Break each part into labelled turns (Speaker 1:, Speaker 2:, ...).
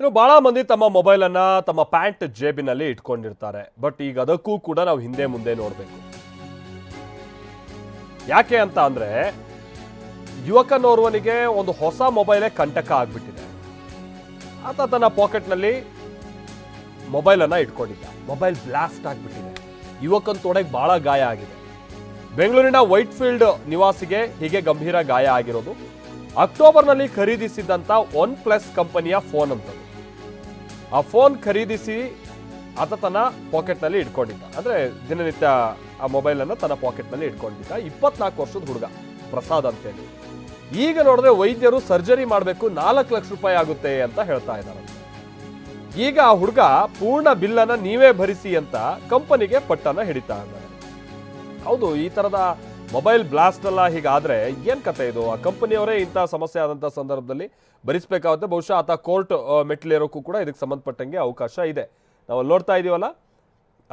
Speaker 1: ಇನ್ನು ಭಾಳ ಮಂದಿ ತಮ್ಮ ಮೊಬೈಲ್ ಅನ್ನ ತಮ್ಮ ಪ್ಯಾಂಟ್ ಜೇಬಿನಲ್ಲಿ ಇಟ್ಕೊಂಡಿರ್ತಾರೆ. ಬಟ್ ಈಗ ಅದಕ್ಕೂ ಕೂಡ ನಾವು ಹಿಂದೆ ಮುಂದೆ ನೋಡಬೇಕು. ಯಾಕೆ ಅಂತ ಅಂದರೆ, ಯುವಕನೋರ್ವನಿಗೆ ಒಂದು ಹೊಸ ಮೊಬೈಲೇ ಕಂಟಕ ಆಗ್ಬಿಟ್ಟಿದೆ. ಆತ ತನ್ನ ಪಾಕೆಟ್ನಲ್ಲಿ ಮೊಬೈಲ್ ಅನ್ನ ಇಟ್ಕೊಂಡಿದ್ದ. ಮೊಬೈಲ್ ಬ್ಲಾಸ್ಟ್ ಆಗ್ಬಿಟ್ಟಿದೆ. ಯುವಕನ ತೊಡೆಗೆ ಬಹಳ ಗಾಯ ಆಗಿದೆ. ಬೆಂಗಳೂರಿನ ವೈಟ್ ಫೀಲ್ಡ್ ನಿವಾಸಿಗೆ ಹೀಗೆ ಗಂಭೀರ ಗಾಯ ಆಗಿರೋದು. ಅಕ್ಟೋಬರ್ನಲ್ಲಿ ಖರೀದಿಸಿದಂತ ಒನ್ ಪ್ಲಸ್ ಕಂಪನಿಯ ಫೋನ್ ಅಂತದ್ದು ಆ ಫೋನ್ ಖರೀದಿಸಿ ಆತ ತನ್ನ ಪಾಕೆಟ್ನಲ್ಲಿ ಇಟ್ಕೊಂಡಿದ್ದ. ಅಂದ್ರೆ ದಿನನಿತ್ಯ ಆ ಮೊಬೈಲ್ ಅನ್ನ ತನ್ನ ಪಾಕೆಟ್ನಲ್ಲಿ ಇಟ್ಕೊಂಡಿದ್ದ. ಇಪ್ಪತ್ನಾಲ್ಕು ವರ್ಷದ ಹುಡುಗ, ಪ್ರಸಾದ್ ಅಂತೇಳಿ. ಈಗ ನೋಡಿದ್ರೆ ವೈದ್ಯರು ಸರ್ಜರಿ ಮಾಡಬೇಕು, ನಾಲ್ಕು ಲಕ್ಷ ರೂಪಾಯಿ ಆಗುತ್ತೆ ಅಂತ ಹೇಳ್ತಾ ಇದ್ದಾರೆ. ಈಗ ಆ ಹುಡುಗ ಪೂರ್ಣ ಬಿಲ್ಲನ್ನು ನೀವೇ ಭರಿಸಿ ಅಂತ ಕಂಪನಿಗೆ ಪಟ್ಟನ ಹಿಡಿತಾ ಇದ್ದಾರೆ. ಹೌದು, ಈ ತರದ ಮೊಬೈಲ್ ಬ್ಲಾಸ್ಟ್ ಎಲ್ಲ ಹೀಗಾದ್ರೆ ಏನ್ ಕತೆ ಇದು? ಆ ಕಂಪನಿಯವರೇ ಇಂಥ ಸಮಸ್ಯೆ ಆದಂತ ಸಂದರ್ಭದಲ್ಲಿ ಭರಿಸಬೇಕಾಗುತ್ತೆ. ಬಹುಶಃ ಆತ ಕೋರ್ಟ್ ಮೆಟ್ಲೇರೋಕ್ಕೂ ಕೂಡ ಇದಕ್ಕೆ ಸಂಬಂಧಪಟ್ಟಂಗೆ ಅವಕಾಶ ಇದೆ. ನಾವು ನೋಡ್ತಾ ಇದೀವಲ್ಲ,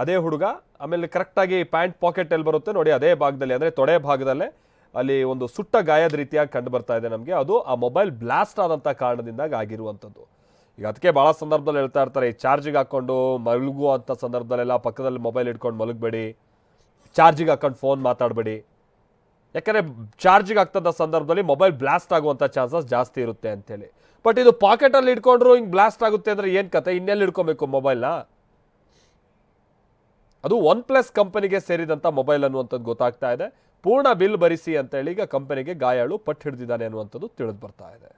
Speaker 1: ಅದೇ ಹುಡುಗ, ಆಮೇಲೆ ಕರೆಕ್ಟಾಗಿ ಪ್ಯಾಂಟ್ ಪಾಕೆಟ್ ಎಲ್ಲಿ ಬರುತ್ತೆ. ನೋಡಿ, ಅದೇ ಭಾಗದಲ್ಲಿ, ಅಂದ್ರೆ ತೊಡೆ ಭಾಗದಲ್ಲೇ ಅಲ್ಲಿ ಒಂದು ಸುಟ್ಟ ಗಾಯದ ರೀತಿಯಾಗಿ ಕಂಡು ಬರ್ತಾ ಇದೆ ನಮಗೆ. ಅದು ಆ ಮೊಬೈಲ್ ಬ್ಲಾಸ್ಟ್ ಆದಂಥ ಕಾರಣದಿಂದಾಗಿ ಆಗಿರುವಂಥದ್ದು. ಈಗ ಅದಕ್ಕೆ ಭಾಳ ಸಂದರ್ಭದಲ್ಲಿ ಹೇಳ್ತಾ ಇರ್ತಾರೆ, ಈ ಚಾರ್ಜಿಗೆ ಹಾಕೊಂಡು ಮಲಗುವಂಥ ಸಂದರ್ಭದಲ್ಲೆಲ್ಲ ಪಕ್ಕದಲ್ಲಿ ಮೊಬೈಲ್ ಇಟ್ಕೊಂಡು ಮಲಗಬೇಡಿ. ಚಾರ್ಜಿಗೆ ಹಾಕೊಂಡು ಫೋನ್ ಮಾತಾಡಬೇಡಿ. ಯಾಕಂದರೆ ಚಾರ್ಜಿಗೆ ಆಗ್ತದ ಸಂದರ್ಭದಲ್ಲಿ ಮೊಬೈಲ್ ಬ್ಲಾಸ್ಟ್ ಆಗುವಂಥ ಚಾನ್ಸಸ್ ಜಾಸ್ತಿ ಇರುತ್ತೆ ಅಂತೇಳಿ. ಬಟ್ ಇದು ಪಾಕೆಟಲ್ಲಿ ಇಟ್ಕೊಂಡ್ರು ಹಿಂಗೆ ಬ್ಲಾಸ್ಟ್ ಆಗುತ್ತೆ ಅಂದರೆ ಏನು ಕತೆ? ಇನ್ನೆಲ್ಲಿ ಇಟ್ಕೊಬೇಕು ಮೊಬೈಲ್ನ ಅದು ಒನ್ ಪ್ಲಸ್ ಕಂಪನಿಗೆ ಸೇರಿದಂಥ ಮೊಬೈಲ್ ಅನ್ನುವಂಥದ್ದು ಗೊತ್ತಾಗ್ತಾ ಇದೆ. ಪೂರ್ಣ ಬಿಲ್ ಭರಿಸಿ ಅಂತೇಳಿ ಈಗ ಕಂಪನಿಗೆ ಗಾಯಾಳು ಪಟ್ಟು ಹಿಡಿದಿದ್ದಾನೆ ಅನ್ನುವಂಥದ್ದು ತಿಳಿದು ಬರ್ತಾ ಇದೆ.